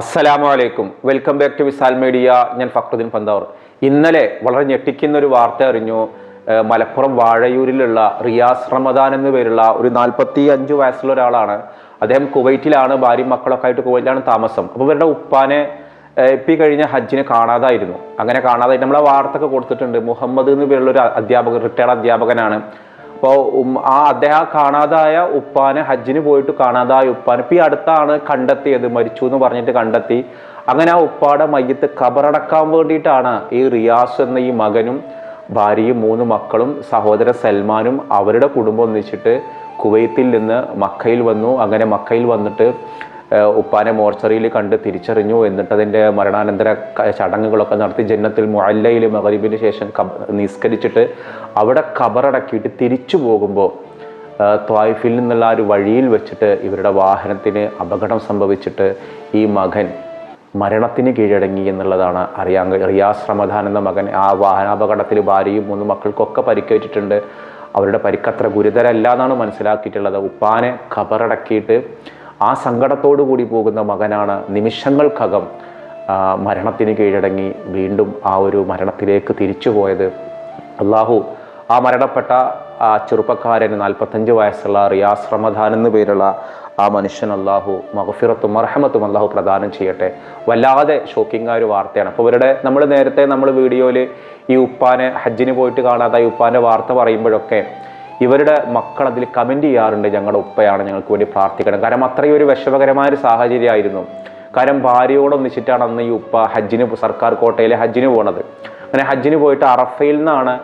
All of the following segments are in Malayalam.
അസ്സലാമു അലൈക്കും welcome back to Visal media. ഞാൻ ഫക്രുദ്ദീൻ പന്താവർ. ഇന്നലെ വളരെ ഞെട്ടിക്കുന്ന ഒരു വാർത്ത അറിഞ്ഞു. മലപ്പുറം വാഴയൂരിലുള്ള റിയാസ് റമദാൻ എന്ന പേരുള്ള ഒരു നാൽപ്പത്തി അഞ്ച് വയസ്സുള്ള ഒരാളാണ്. അദ്ദേഹം കുവൈറ്റിലാണ്. ഭാര്യയും മക്കളൊക്കെ ആയിട്ട് കുവൈറ്റിലാണ് താമസം. അപ്പോൾ ഇവരുടെ ഉപ്പാനെ എപ്പി കഴിഞ്ഞ ഹജ്ജിന് കാണാതായിരുന്നു. അങ്ങനെ കാണാതായിട്ട് നമ്മളെ ആ കൊടുത്തിട്ടുണ്ട്. മുഹമ്മദ് എന്ന് പേരുള്ള ഒരു അധ്യാപകൻ റിട്ടയർഡ് അധ്യാപകനാണ്. അപ്പോൾ ആ അദ്ദേഹം കാണാതായ ഉപ്പാനെ ഹജ്ജിന് പോയിട്ട് കാണാതായ ഉപ്പാനെ ഇപ്പം ഈ അടുത്താണ് കണ്ടെത്തിയത് മരിച്ചു എന്ന് പറഞ്ഞിട്ട് കണ്ടെത്തി. അങ്ങനെ ആ ഉപ്പാടെ മയ്യത്ത് കബറടക്കാൻ വേണ്ടിയിട്ടാണ് ഈ റിയാസ് എന്ന ഈ മകനും ഭാര്യയും മൂന്ന് മക്കളും സഹോദരൻ സൽമാനും അവരുടെ കുടുംബം ഒന്നിച്ചിട്ട് കുവൈത്തിൽ നിന്ന് മക്കയിൽ വന്നു. അങ്ങനെ മക്കയിൽ വന്നിട്ട് ഉപ്പാനെ മോർച്ചറിയിൽ കണ്ട് തിരിച്ചറിഞ്ഞു. എന്നിട്ട് അതിന്റെ മരണാനന്തര ചടങ്ങുകളൊക്കെ നടത്തി ജന്നത്തിൽ മുഅല്ലയിൽ മകരിബിന് ശേഷം നിസ്കരിച്ചിട്ട് അവിടെ കബറടക്കിയിട്ട് തിരിച്ചു പോകുമ്പോൾ ത്വായിഫിൽ നിന്നുള്ള ഒരു വഴിയിൽ വെച്ചിട്ട് ഇവരുടെ വാഹനത്തിന് അപകടം സംഭവിച്ചിട്ട് ഈ മകൻ മരണത്തിന് കീഴടങ്ങി എന്നുള്ളതാണ് അറിയാൻ റിയാസ് റമദാൻ എന്ന മകൻ ആ വാഹനാപകടത്തിൽ ഭാര്യയും മൂന്ന് മക്കൾക്കൊക്കെ പരിക്കേറ്റിട്ടുണ്ട്. അവരുടെ പരിക്കത്ര ഗുരുതരമല്ല എന്നാണ് മനസ്സിലാക്കിയിട്ടുള്ളത്. ഉപ്പാനെ ഖബറടക്കിയിട്ട് ആ സങ്കടത്തോടു കൂടി പോകുന്ന മകനാണ് നിമിഷങ്ങൾക്കകം മരണത്തിന് കീഴടങ്ങി വീണ്ടും ആ ഒരു മരണത്തിലേക്ക് തിരിച്ചു പോയത്. അള്ളാഹു ആ മരണപ്പെട്ട ആ ചെറുപ്പക്കാരന് നാൽപ്പത്തഞ്ച് വയസ്സുള്ള റിയാസ് റമദാൻ എന്ന് പേരുള്ള ആ മനുഷ്യൻ അള്ളാഹു മഹഫിറത്തും മർഹമത്തും അള്ളാഹു പ്രദാനം ചെയ്യട്ടെ. വല്ലാതെ ഷോക്കിംഗ് ആ ഒരു വാർത്തയാണ്. അപ്പോൾ ഇവരുടെ നമ്മൾ നേരത്തെ നമ്മൾ വീഡിയോയിൽ ഈ ഉപ്പാനെ ഹജ്ജിന് പോയിട്ട് കാണാതെ ഈ ഉപ്പാന്റെ വാർത്ത പറയുമ്പോഴൊക്കെ ഇവരുടെ മക്കൾ അതിൽ കമന്റ് ചെയ്യാറുണ്ട് ഞങ്ങളുടെ ഉപ്പയാണ് ഞങ്ങൾക്ക് വേണ്ടി പ്രാർത്ഥിക്കണം. കാരണം അത്രയും ഒരു വിഷമകരമായ ഒരു സാഹചര്യമായിരുന്നു. കാരണം ഭാര്യയോടൊന്നിച്ചിട്ടാണ് അന്ന് ഈ ഉപ്പ ഹജ്ജിന് സർക്കാർ കോട്ടയിലെ ഹജ്ജിന് പോണത്. അങ്ങനെ ഹജ്ജിന് പോയിട്ട് അറഫയിൽ നിന്നാണ്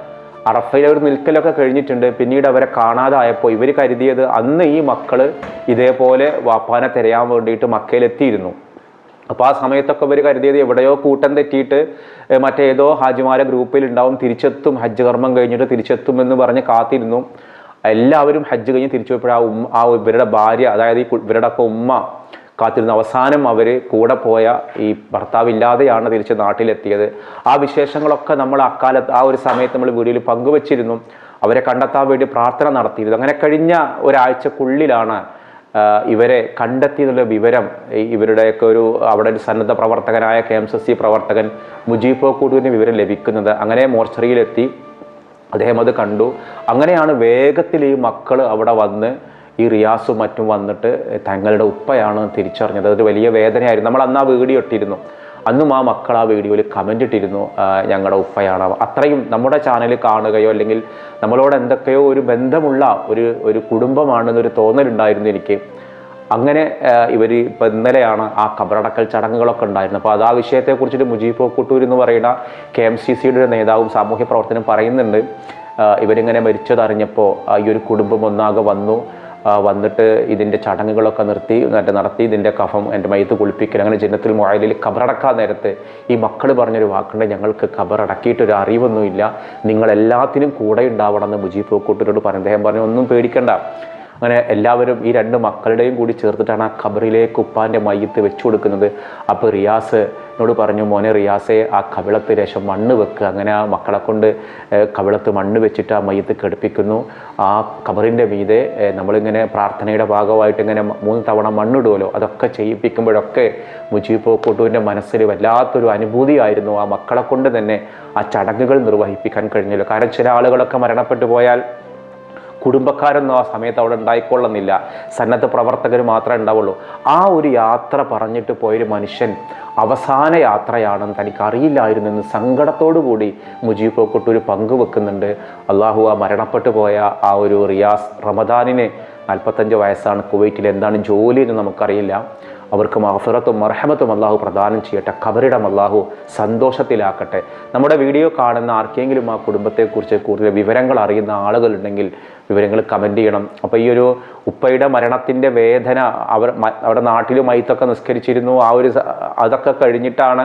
അറഫയിൽ അവർ നിൽക്കലൊക്കെ കഴിഞ്ഞിട്ടുണ്ട്. പിന്നീട് അവരെ കാണാതായപ്പോൾ ഇവർ കരുതിയത് അന്ന് ഈ മക്കൾ ഇതേപോലെ വാപ്പാനെ തിരയാൻ വേണ്ടിയിട്ട് മക്കയിലെത്തിയിരുന്നു. അപ്പോൾ ആ സമയത്തൊക്കെ ഇവർ കരുതിയത് എവിടെയോ കൂട്ടം തെറ്റിയിട്ട് മറ്റേതോ ഹാജിമാരെ ഗ്രൂപ്പിൽ ഉണ്ടാവും തിരിച്ചെത്തും ഹജ്ജ് കർമ്മം കഴിഞ്ഞിട്ട് തിരിച്ചെത്തും എന്ന് പറഞ്ഞ് കാത്തിരുന്നു. എല്ലാവരും ഹജ്ജ് കഴിഞ്ഞ് തിരിച്ചു പോയപ്പോൾ ആ ഉമ്മ ആ ഇവരുടെ ഭാര്യ അതായത് ഈ ഇവരുടെ ഒക്കെ ഉമ്മ കാത്തിരുന്നു. അവസാനം അവർ കൂടെ പോയ ഈ ഭർത്താവില്ലാതെയാണ് തിരിച്ച് നാട്ടിലെത്തിയത്. ആ വിശേഷങ്ങളൊക്കെ നമ്മൾ അക്കാലത്ത് ആ ഒരു സമയത്ത് നമ്മൾ വീഡിയോയിൽ പങ്കുവച്ചിരുന്നു. അവരെ കണ്ടെത്താൻ വേണ്ടി പ്രാർത്ഥന നടത്തിയിരുന്നു. അങ്ങനെ കഴിഞ്ഞ ഒരാഴ്ചക്കുള്ളിലാണ് ഇവരെ കണ്ടെത്തിയെന്നുള്ള വിവരം ഇവരുടെയൊക്കെ ഒരു അവിടെ ഒരു സന്നദ്ധ പ്രവർത്തകനായ കെ എം സി പ്രവർത്തകൻ മുജീബ് കൂടുവിന്റെ വിവരം ലഭിക്കുന്നത്. അങ്ങനെ മോർച്ചറിയിലെത്തി. അദ്ദേഹം അത് കണ്ടു. അങ്ങനെയാണ് വേഗത്തിൽ ഈ മക്കൾ അവിടെ വന്ന് ഈ റിയാസും മറ്റും വന്നിട്ട് തങ്ങളുടെ ഉപ്പയാണ് തിരിച്ചറിഞ്ഞത്. അതൊരു വലിയ വേദനയായിരുന്നു. നമ്മൾ അന്ന് ആ വീഡിയോ ഇട്ടിരുന്നു. അന്നും ആ മക്കൾ ആ വീഡിയോയിൽ കമന്റ് ഇട്ടിരുന്നു ഞങ്ങളുടെ ഉപ്പയാണ് അത്രയും നമ്മുടെ ചാനൽ കാണുകയോ അല്ലെങ്കിൽ നമ്മളോട് എന്തൊക്കെയോ ഒരു ബന്ധമുള്ള ഒരു ഒരു കുടുംബമാണെന്നൊരു തോന്നലുണ്ടായിരുന്നു എനിക്ക്. അങ്ങനെ ഇവർ ഇപ്പം ഇന്നലെയാണ് ആ കബറടക്കൽ ചടങ്ങുകളൊക്കെ ഉണ്ടായിരുന്നത്. അപ്പോൾ അത് ആ വിഷയത്തെക്കുറിച്ചിട്ട് മുജീബ് പോക്കൂട്ടൂർ എന്ന് പറയുന്ന കെ എം സി സിയുടെ നേതാവും സാമൂഹ്യ പ്രവർത്തനം പറയുന്നുണ്ട്. ഇവരിങ്ങനെ മരിച്ചതറിഞ്ഞപ്പോൾ ഈ ഒരു കുടുംബം ഒന്നാകെ വന്നു. വന്നിട്ട് ഇതിന്റെ ചടങ്ങുകളൊക്കെ നിർത്തി മറ്റേ നടത്തി ഇതിന്റെ കഫം എന്റെ മയത്ത് കുളിപ്പിക്കൽ അങ്ങനെ ജനത്തിൽ മുഴലിൽ കബറടക്കാൻ നേരത്ത് ഈ മക്കൾ പറഞ്ഞൊരു വാക്കുണ്ട് ഞങ്ങൾക്ക് കബറടക്കിയിട്ടൊരു അറിവൊന്നുമില്ല നിങ്ങളെല്ലാത്തിനും കൂടെ ഉണ്ടാവണം എന്ന് മുജീബ് പൂക്കൂട്ടിനോട് പറഞ്ഞു. അദ്ദേഹം പറഞ്ഞു ഒന്നും പേടിക്കണ്ട അങ്ങനെ എല്ലാവരും ഈ രണ്ട് മക്കളുടെയും കൂടി ചേർത്തിട്ടാണ് ആ ഖബറിലേക്ക് ഉപ്പാന്റെ മയ്യത്ത് വെച്ചു കൊടുക്കുന്നത്. അപ്പോൾ റിയാസ് എന്നോട് പറഞ്ഞു മോനെ റിയാസെ ആ കവിളത്ത് രേശം മണ്ണ് വെക്കുക അങ്ങനെ ആ മക്കളെ കൊണ്ട് കവിളത്ത് മണ്ണ് വെച്ചിട്ട് ആ മയ്യത്ത് കെടുപ്പിക്കുന്നു ആ കബറിന്റെ മീതെ നമ്മളിങ്ങനെ പ്രാർത്ഥനയുടെ ഭാഗമായിട്ട് ഇങ്ങനെ മൂന്ന് തവണ മണ്ണിടുമല്ലോ അതൊക്കെ ചെയ്യിപ്പിക്കുമ്പോഴൊക്കെ മുജീബ് പോക്കൂട്ടുവിന്റെ മനസ്സിൽ വല്ലാത്തൊരു അനുഭൂതിയായിരുന്നു ആ മക്കളെ കൊണ്ട് തന്നെ ആ ചടങ്ങുകൾ നിർവഹിപ്പിക്കാൻ കഴിഞ്ഞല്ലോ. കാരണം ചില ആളുകളൊക്കെ മരണപ്പെട്ടു പോയാൽ കുടുംബക്കാരൊന്നും ആ സമയത്ത് അവിടെ ഉണ്ടായിക്കൊള്ളുന്നില്ല. സന്നദ്ധ പ്രവർത്തകർ മാത്രമേ ഉണ്ടാവുള്ളൂ. ആ ഒരു യാത്ര പറഞ്ഞിട്ട് പോയൊരു മനുഷ്യൻ അവസാന യാത്രയാണെന്ന് തനിക്ക് അറിയില്ലായിരുന്നെന്ന് സങ്കടത്തോടു കൂടി മുജീബ് പങ്ക് പങ്കുവെക്കുന്നുണ്ട് അള്ളാഹു ആ മരണപ്പെട്ടു പോയ ആ ഒരു റിയാസ് റമദാനിന് നാൽപ്പത്തഞ്ച് വയസ്സാണ്. കുവൈറ്റിൽ എന്താണ് ജോലി എന്ന് നമുക്കറിയില്ല. അവർക്ക് മഹഫുറത്തും മർഹമത്തും അള്ളാഹു പ്രദാനം ചെയ്യട്ടെ കബറിടം അള്ളാഹു സന്തോഷത്തിലാക്കട്ടെ. നമ്മുടെ വീഡിയോ കാണുന്ന ആർക്കെങ്കിലും ആ കുടുംബത്തെക്കുറിച്ച് കൂടുതൽ വിവരങ്ങൾ അറിയുന്ന ആളുകളുണ്ടെങ്കിൽ വിവരങ്ങൾ കമന്റ് ചെയ്യണം. അപ്പോൾ ഈ ഒരു ഉപ്പയുടെ മരണത്തിന്റെ വേദന അവർ അവിടെ നാട്ടിലും മൈത്തൊക്കെ നിസ്കരിച്ചിരുന്നു. ആ ഒരു അതൊക്കെ കഴിഞ്ഞിട്ടാണ്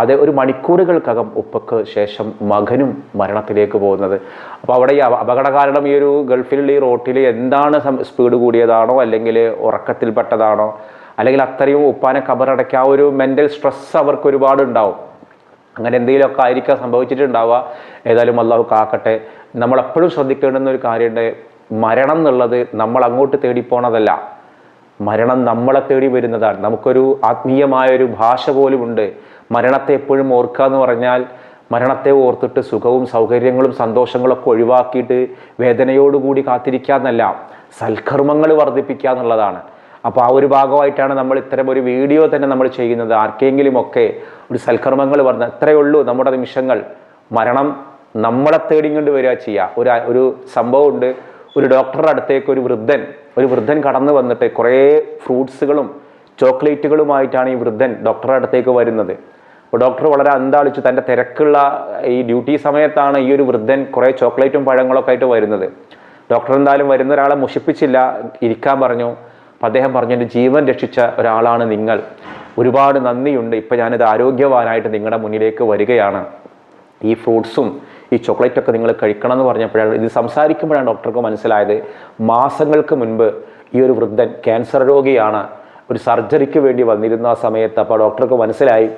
അത് ഒരു മണിക്കൂറുകൾക്കകം ഉപ്പക്ക് ശേഷം മകനും മരണത്തിലേക്ക് പോകുന്നത്. അപ്പോൾ അവിടെ ഈ അപകട കാരണം ഈ ഒരു ഗൾഫിലുള്ള ഈ റോട്ടിൽ എന്താണ് സ്പീഡ് കൂടിയതാണോ അല്ലെങ്കിൽ ഉറക്കത്തിൽപ്പെട്ടതാണോ? അല്ലെങ്കിൽ അത്രയും ഉപ്പാനെ കബറടയ്ക്കുക ആ ഒരു മെന്റൽ സ്ട്രെസ്സ് അവർക്ക് ഒരുപാട് ഉണ്ടാവും അങ്ങനെ എന്തെങ്കിലുമൊക്കെ ആയിരിക്കാം സംഭവിച്ചിട്ടുണ്ടാവുക. ഏതായാലും അള്ളാഹു കാക്കട്ടെ. നമ്മളെപ്പോഴും ശ്രദ്ധിക്കേണ്ടുന്ന ഒരു കാര്യമുണ്ട്. മരണം എന്നുള്ളത് നമ്മൾ അങ്ങോട്ട് തേടി പോണതല്ല. മരണം നമ്മളെ തേടി വരുന്നതാണ്. നമുക്കൊരു ആത്മീയമായ ഒരു ഭാഷ പോലുമുണ്ട് മരണത്തെ എപ്പോഴും ഓർക്കുക എന്ന് പറഞ്ഞാൽ മരണത്തെ ഓർത്തിട്ട് സുഖവും സൗകര്യങ്ങളും സന്തോഷങ്ങളൊക്കെ ഒഴിവാക്കിയിട്ട് വേദനയോടുകൂടി കാത്തിരിക്കുക എന്നല്ല. സൽക്കർമ്മങ്ങൾ വർദ്ധിപ്പിക്കുക എന്നുള്ളതാണ്. അപ്പോൾ ആ ഒരു ഭാഗമായിട്ടാണ് നമ്മൾ ഇത്തരം ഒരു വീഡിയോ തന്നെ നമ്മൾ ചെയ്യുന്നത്. ആർക്കെങ്കിലും ഒക്കെ ഒരു സൽക്കർമ്മങ്ങൾ പറഞ്ഞ എത്രയേ ഉള്ളൂ നമ്മുടെ നിമിഷങ്ങൾ. മരണം നമ്മളെ തേടിക്കൊണ്ട് വരിക ചെയ്യുക ഒരു ഒരു സംഭവമുണ്ട്. ഒരു ഡോക്ടറുടെ അടുത്തേക്ക് ഒരു വൃദ്ധൻ ഒരു വൃദ്ധൻ കടന്നു വന്നിട്ട് കുറേ ഫ്രൂട്ട്സുകളും ചോക്ലേറ്റുകളുമായിട്ടാണ് ഈ വൃദ്ധൻ ഡോക്ടറുടെ അടുത്തേക്ക് വരുന്നത്. അപ്പോൾ ഡോക്ടർ വളരെ അന്താളിച്ചു. തന്റെ തിരക്കുള്ള ഈ ഡ്യൂട്ടി സമയത്താണ് ഈ ഒരു വൃദ്ധൻ കുറേ ചോക്ലേറ്റും പഴങ്ങളൊക്കെ ആയിട്ട് വരുന്നത്. ഡോക്ടർ എന്തായാലും വരുന്ന ഒരാളെ മുഷിപ്പിച്ചില്ല ഇരിക്കാൻ പറഞ്ഞു. അപ്പം അദ്ദേഹം പറഞ്ഞു എന്റെ ജീവൻ രക്ഷിച്ച ഒരാളാണ് നിങ്ങൾ. ഒരുപാട് നന്ദിയുണ്ട്. ഇപ്പം ഞാനിത് ആരോഗ്യവാനായിട്ട് നിങ്ങളുടെ മുന്നിലേക്ക് വരികയാണ്. ഈ ഫ്രൂട്ട്സും ഈ ചോക്ലേറ്റൊക്കെ നിങ്ങൾ കഴിക്കണം എന്ന് പറഞ്ഞപ്പോഴാണ് ഇത് സംസാരിക്കുമ്പോഴാണ് ഡോക്ടർക്ക് മനസ്സിലായത്. മാസങ്ങൾക്ക് മുൻപ് ഈ ഒരു വൃദ്ധൻ ക്യാൻസർ രോഗിയാണ്. ഒരു സർജറിക്ക് വേണ്ടി വന്നിരുന്ന ആ സമയത്ത് അപ്പോൾ ഡോക്ടർക്ക് മനസ്സിലായി.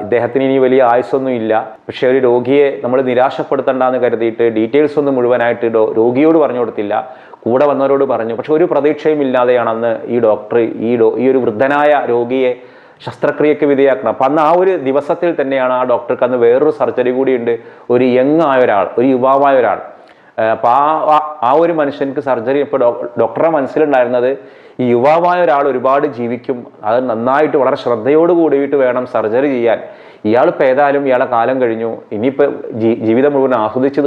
ഇദ്ദേഹത്തിന് ഇനി വലിയ ആയുസൊന്നും ഇല്ല. പക്ഷേ ഒരു രോഗിയെ നമ്മൾ നിരാശപ്പെടുത്തണ്ടെന്ന് കരുതിയിട്ട് ഡീറ്റെയിൽസ് ഒന്നും മുഴുവനായിട്ട് രോഗിയോട് പറഞ്ഞു കൊടുത്തില്ല. കൂടെ വന്നവരോട് പറഞ്ഞു. പക്ഷെ ഒരു പ്രതീക്ഷയും ഇല്ലാതെയാണ് അന്ന് ഈ ഡോക്ടർ ഈ ഡോ ഈ ഒരു വൃദ്ധനായ രോഗിയെ ശസ്ത്രക്രിയക്ക് വിധേയാക്കണം അപ്പം അന്ന് ആ ഒരു ദിവസത്തിൽ തന്നെയാണ് ആ ഡോക്ടർക്ക് അന്ന് വേറൊരു സർജറി കൂടിയുണ്ട്. ഒരു യങ് ആയ ഒരാൾ ഒരു യുവാവായ ഒരാൾ. അപ്പം ആ ആ- ഒരു മനുഷ്യൻക്ക് സർജറി ഇപ്പോൾ ഡോക്ടറെ മനസ്സിലുണ്ടായിരുന്നത് ഈ യുവാവായ ഒരാൾ ഒരുപാട് ജീവിക്കും. അത് നന്നായിട്ട് വളരെ ശ്രദ്ധയോട് കൂടിയിട്ട് വേണം സർജറി ചെയ്യാൻ. ഇയാൾ ഇപ്പോൾ ഏതായാലും ഇയാളെ കാലം കഴിഞ്ഞു. ഇനിയിപ്പോൾ ജീവിതം മുഴുവൻ ആസ്വദിച്ച്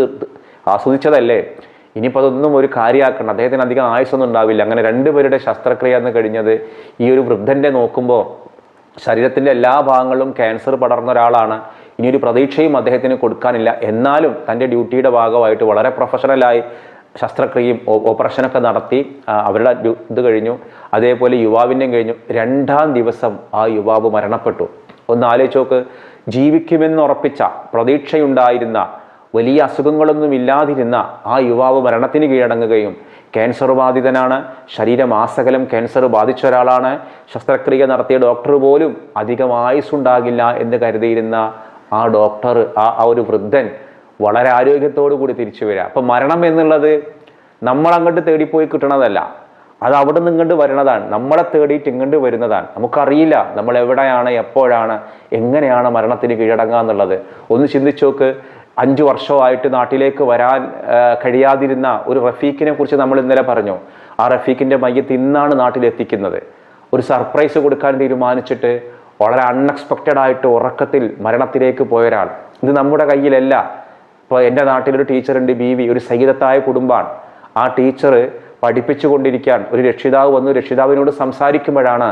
ആസ്വദിച്ചതല്ലേ? ഇനിയിപ്പോൾ അതൊന്നും ഒരു കാര്യമാക്കണം അദ്ദേഹത്തിന് അധികം ആയുസൊന്നും ഉണ്ടാവില്ല. അങ്ങനെ രണ്ടുപേരുടെ ശസ്ത്രക്രിയ എന്ന് കഴിഞ്ഞത് ഈ ഒരു വൃദ്ധന്റെ നോക്കുമ്പോൾ ശരീരത്തിന്റെ എല്ലാ ഭാഗങ്ങളിലും ക്യാൻസർ പടർന്ന ഒരാളാണ്. ഇനിയൊരു പ്രതീക്ഷയും അദ്ദേഹത്തിന് കൊടുക്കാനില്ല. എന്നാലും തന്റെ ഡ്യൂട്ടിയുടെ ഭാഗമായിട്ട് വളരെ പ്രൊഫഷണലായി ശസ്ത്രക്രിയയും ഓപ്പറേഷനൊക്കെ നടത്തി. അവരുടെ ഇത് കഴിഞ്ഞു. അതേപോലെ യുവാവിന്റെയും കഴിഞ്ഞു. രണ്ടാം ദിവസം ആ യുവാവ് മരണപ്പെട്ടു. ഒന്ന് ആലോചിച്ച് നോക്ക്. ജീവിക്കുമെന്ന് ഉറപ്പിച്ച പ്രതീക്ഷയുണ്ടായിരുന്ന വലിയ അസുഖങ്ങളൊന്നും ഇല്ലാതിരുന്ന ആ യുവാവ് മരണത്തിന് കീഴടങ്ങുകയും ക്യാൻസർ ബാധിതനാണ്. ശരീരം ആസകലം ക്യാൻസർ ബാധിച്ച ഒരാളാണ്. ശസ്ത്രക്രിയ നടത്തിയ ഡോക്ടർ പോലും അധികം ആയുസ്സുണ്ടാകില്ല എന്ന് കരുതിയിരുന്ന ആ ഡോക്ടർ ആ ആ ഒരു വൃദ്ധൻ വളരെ ആരോഗ്യത്തോടു കൂടി തിരിച്ചു വരിക. അപ്പം മരണം എന്നുള്ളത് നമ്മൾ അങ്ങോട്ട് തേടിപ്പോയി കിട്ടണതല്ല. അത് അവിടെ നിന്ന് ഇങ്ങോട്ട് വരുന്നതാണ്. നമ്മളെ തേടിയിട്ട് ഇങ്ങോട്ട് വരുന്നതാണ്. നമുക്കറിയില്ല നമ്മൾ എവിടെയാണ് എപ്പോഴാണ് എങ്ങനെയാണ് മരണത്തിന് കീഴടങ്ങുക എന്നുള്ളത്. ഒന്ന് ചിന്തിച്ചു നോക്ക്. അഞ്ചു വർഷമായിട്ട് നാട്ടിലേക്ക് വരാൻ കഴിയാതിരുന്ന ഒരു റഫീഖിനെ കുറിച്ച് നമ്മൾ ഇന്നലെ പറഞ്ഞു. ആ റഫീഖിന്റെ മയ്യത്ത് ഇന്നാണ് നാട്ടിലെത്തിക്കുന്നത്. ഒരു സർപ്രൈസ് കൊടുക്കാൻ തീരുമാനിച്ചിട്ട് വളരെ അൺഎക്സ്പെക്റ്റഡ് ആയിട്ട് ഉറക്കത്തിൽ മരണത്തിലേക്ക് പോയ ഒരാൾ ഇത് നമ്മുടെ കയ്യിലല്ല. ഇപ്പോൾ എന്റെ നാട്ടിലൊരു ടീച്ചറുണ്ട് ബി വി ഒരു സഹിതത്തായ കുടുംബമാണ് ആ ടീച്ചർ പഠിപ്പിച്ചു കൊണ്ടിരിക്കാൻ ഒരു രക്ഷിതാവ് വന്നു. രക്ഷിതാവിനോട് സംസാരിക്കുമ്പോഴാണ്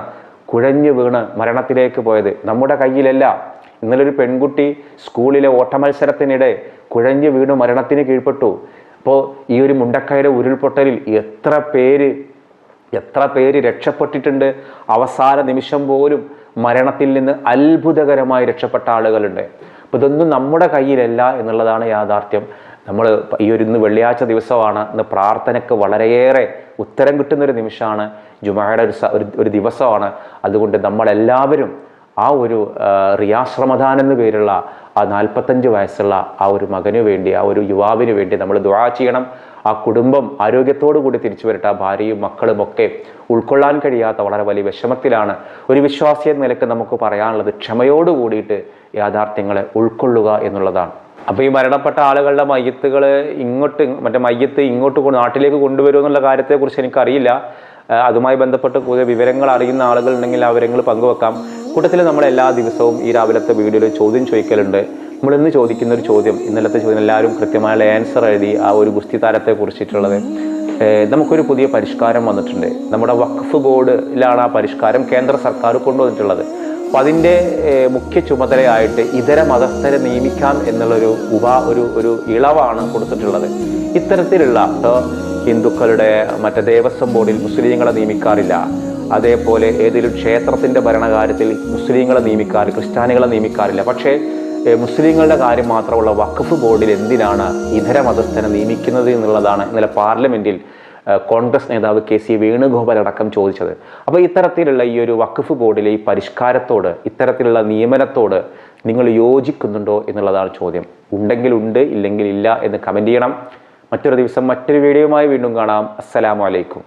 കുഴഞ്ഞു വീണ് മരണത്തിലേക്ക് പോയത്. നമ്മുടെ കയ്യിലല്ല. ഇന്നലെ ഒരു പെൺകുട്ടി സ്കൂളിലെ ഓട്ടമത്സരത്തിനിടെ കുഴഞ്ഞു വീണു മരണത്തിന് കീഴ്പ്പെട്ടു. അപ്പോൾ ഈ ഒരു മുണ്ടക്കയുടെ ഉരുൾപൊട്ടലിൽ എത്ര പേര് എത്ര പേര് രക്ഷപ്പെട്ടിട്ടുണ്ട്? അവസാന നിമിഷം പോലും മരണത്തിൽ നിന്ന് അത്ഭുതകരമായി രക്ഷപ്പെട്ട ആളുകളുണ്ട്. അപ്പോൾ ഇതൊന്നും നമ്മുടെ കയ്യിലല്ല എന്നുള്ളതാണ് യാഥാർത്ഥ്യം. നമ്മൾ ഈ ഒരു ഇന്ന് വെള്ളിയാഴ്ച ദിവസമാണ്. ഇന്ന് പ്രാർത്ഥനയ്ക്ക് വളരെയേറെ ഉത്തരം കിട്ടുന്ന ഒരു നിമിഷമാണ്. ജുമായുടെ ഒരു ഒരു ദിവസമാണ്. അതുകൊണ്ട് നമ്മളെല്ലാവരും ആ ഒരു റിയാശ്രമദാൻ എന്ന പേരുള്ള ആ നാൽപ്പത്തഞ്ച് വയസ്സുള്ള ആ ഒരു മകനു വേണ്ടി ആ ഒരു യുവാവിന് വേണ്ടി നമ്മൾ ദുആ ചെയ്യണം. ആ കുടുംബം ആരോഗ്യത്തോടു കൂടി തിരിച്ചു വരട്ടെ. ആ ഭാര്യയും മക്കളും ഒക്കെ ഉൾക്കൊള്ളാൻ കഴിയാത്ത വളരെ വലിയ വിഷമത്തിലാണ്. ഒരു വിശ്വാസി എന്ന നിലയ്ക്ക് നമുക്ക് പറയാനുള്ളത് ക്ഷമയോട് കൂടിയിട്ട് യാഥാർത്ഥ്യങ്ങളെ ഉൾക്കൊള്ളുക എന്നുള്ളതാണ്. അപ്പോൾ ഈ മരണപ്പെട്ട ആളുകളുടെ മയ്യത്തുകൾ ഇങ്ങോട്ട് മറ്റേ മയ്യത്ത് ഇങ്ങോട്ട് നാട്ടിലേക്ക് കൊണ്ടുവരുമോ എന്നുള്ള കാര്യത്തെക്കുറിച്ച് എനിക്കറിയില്ല. അതുമായി ബന്ധപ്പെട്ട് കൂടുതൽ വിവരങ്ങൾ അറിയുന്ന ആളുകൾ ഉണ്ടെങ്കിൽ ആ വിവരങ്ങൾ പങ്കുവെക്കാം. കൂട്ടത്തിൽ നമ്മൾ എല്ലാ ദിവസവും ഈ രാവിലത്തെ വീഡിയോയിൽ ചോദ്യം ചോദിക്കലുണ്ട്. നമ്മൾ ഇന്ന് ചോദിക്കുന്ന ഒരു ചോദ്യം ഇന്നലത്തെ ചോദ്യം എല്ലാവരും കൃത്യമായ ആൻസർ എഴുതി ആ ഒരു ഗുസ്തി താരത്തെ കുറിച്ചിട്ടുള്ളത് നമുക്കൊരു പുതിയ പരിഷ്കാരം വന്നിട്ടുണ്ട്. നമ്മുടെ വഖഫ് ബോർഡിലാണ് ആ പരിഷ്കാരം കേന്ദ്ര സർക്കാർ കൊണ്ടുവന്നിട്ടുള്ളത്. അപ്പം അതിന്റെ മുഖ്യ ചുമതലയായിട്ട് ഇതര മതസ്ഥരെ നിയമിക്കാം എന്നുള്ളൊരു ഉപ ഒരു ഒരു ഇളവാണ് കൊടുത്തിട്ടുള്ളത്. ഇത്തരത്തിലുള്ള ഹിന്ദുക്കളുടെ മറ്റേ ദേവസ്വം ബോർഡിൽ മുസ്ലിങ്ങളെ നിയമിക്കാറില്ല. അതേപോലെ ഏതെങ്കിലും ക്ഷേത്രത്തിന്റെ ഭരണകാര്യത്തിൽ മുസ്ലിങ്ങളെ നിയമിക്കാറ് ക്രിസ്ത്യാനികളെ നിയമിക്കാറില്ല. പക്ഷേ മുസ്ലിങ്ങളുടെ കാര്യം മാത്രമുള്ള വഖഫ് ബോർഡിൽ എന്തിനാണ് ഇതര മതസ്ഥനെ നിയമിക്കുന്നത് എന്നുള്ളതാണ് ഇന്നലെ പാർലമെന്റിൽ കോൺഗ്രസ് നേതാവ് കെ സി വേണുഗോപാൽ അടക്കം ചോദിച്ചത്. അപ്പോൾ ഇത്തരത്തിലുള്ള ഈ ഒരു വഖഫ് ബോർഡിലെ ഈ പരിഷ്കാരത്തോട് ഇത്തരത്തിലുള്ള നിയമനത്തോട് നിങ്ങൾ യോജിക്കുന്നുണ്ടോ എന്നുള്ളതാണ് ചോദ്യം. ഉണ്ടെങ്കിൽ ഉണ്ട് ഇല്ലെങ്കിൽ ഇല്ല എന്ന് കമന്റ് ചെയ്യണം. മറ്റൊരു ദിവസം മറ്റൊരു വീഡിയോയുമായി വീണ്ടും കാണാം. അസ്സലാമു അലൈക്കും.